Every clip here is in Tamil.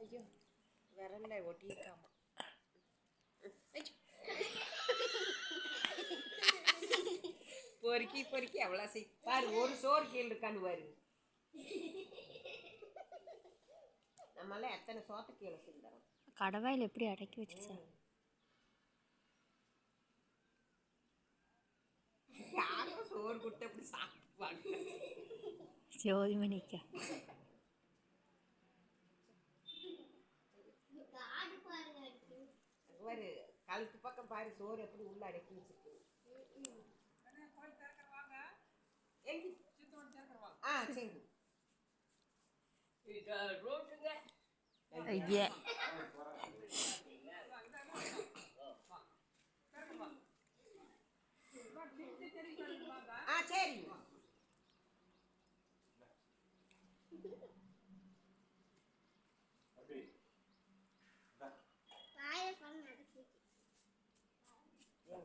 ஐயோ விரல்ல ஒட்டியிருக்காமா பொறுக்கி பொறுக்கி அவ்வளோ செய் பாரு ஒரு சோறு கீழே இருக்கான்னு பாரு நம்மளாம் எத்தனை சோத்தை கீழே செஞ்சிடறோம் கடவாயில் எப்படி அடக்கி வச்சிருச்சா யாரும் சோறு கொடுத்து அப்படி சாப்பிடுவாங்க ஜோதிமணிக்கா அது பாரு கழுத்து பக்கம் பாரு சோறு எப்படி உள்ள அடக்கி வச்சிருக்கு எங்க? ஆ சரி. ஐயா.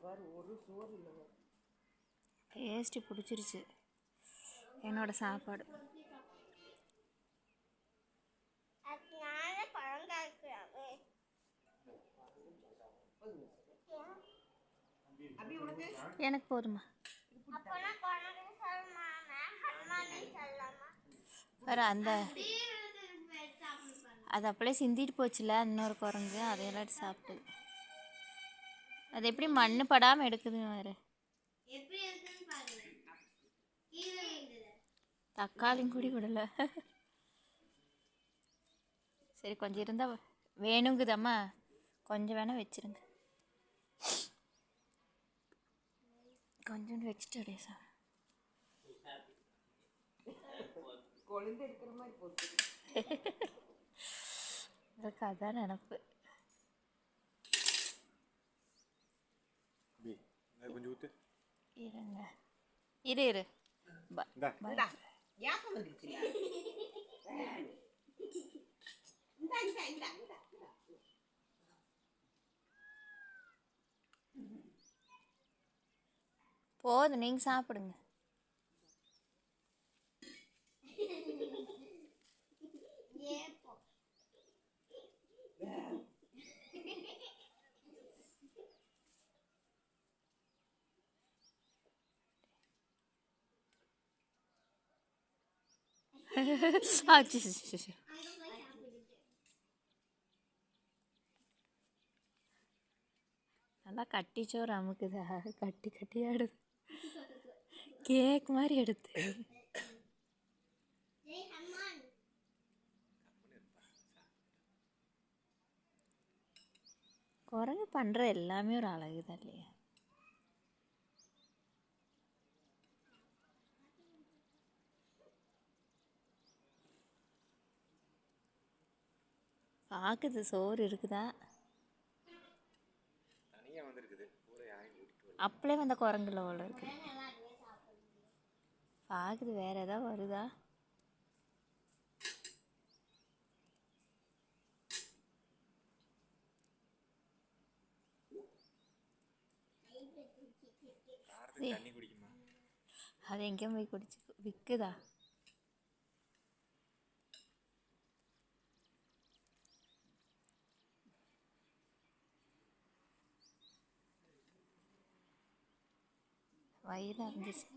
பாரு ஒரு சோறு இல்லைங்க டேஸ்ட்டு பிடிச்சிருச்சு. என்னோட சாப்பாடு. எனக்கு போதுமா வேறு அந்த அது அப்படியே சிந்திட்டு போச்சுல இன்னொரு குரங்கு அதையெல்லாம் சாப்பிட்டு அது எப்படி மண்ணு படாமல் எடுக்குது வேறு. தக்காளியும் கூடி விடல. சரி கொஞ்சம் இருந்தால் வேணுங்குதம்மா. கொஞ்சம் வேணால் வச்சிருங்க. கொஞ்சோண்டு வச்சுட்டு அப்படியே சார் கொழுந்து எடுக்கிற மாதிரி போட்டு அதுக்கு அதான் நினப்பு. இந்தா. இந்தா. இந்தா இந்தா போதும் நீங்கள் சாப்பிடுங்க. ஆ சி, சி, நல்லா கட்டிச்சோறு அமுக்குதா கட்டி கட்டி எடுத்து கேக் மாதிரி எடுத்து. குரங்கு பண்ணுற எல்லாமே ஒரு அழகு தான் இல்லையா? பார்க்குது சோறு இருக்குதா? அப்படியே வந்த குரங்குல போல இருக்கு. பார்க்குது வேற ஏதாவது வருதா? அது எங்கேயும் போய் குடிச்சு விற்குதா வயிறு அறிஞ்சிச்சு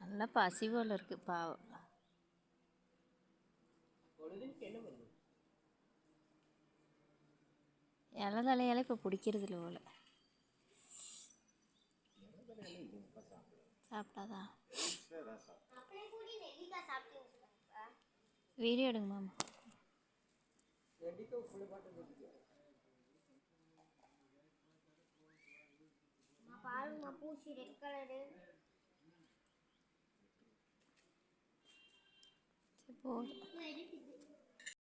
நல்லா பசி போல இருக்கு பாவம். இலை தலையால இப்போ பிடிக்கிறது இல்லை போல. சாப்பிட்டாதா வீடியோ எடுங்க மாமா. பாருங்க பூச்சி ரெட் கலரு போதும்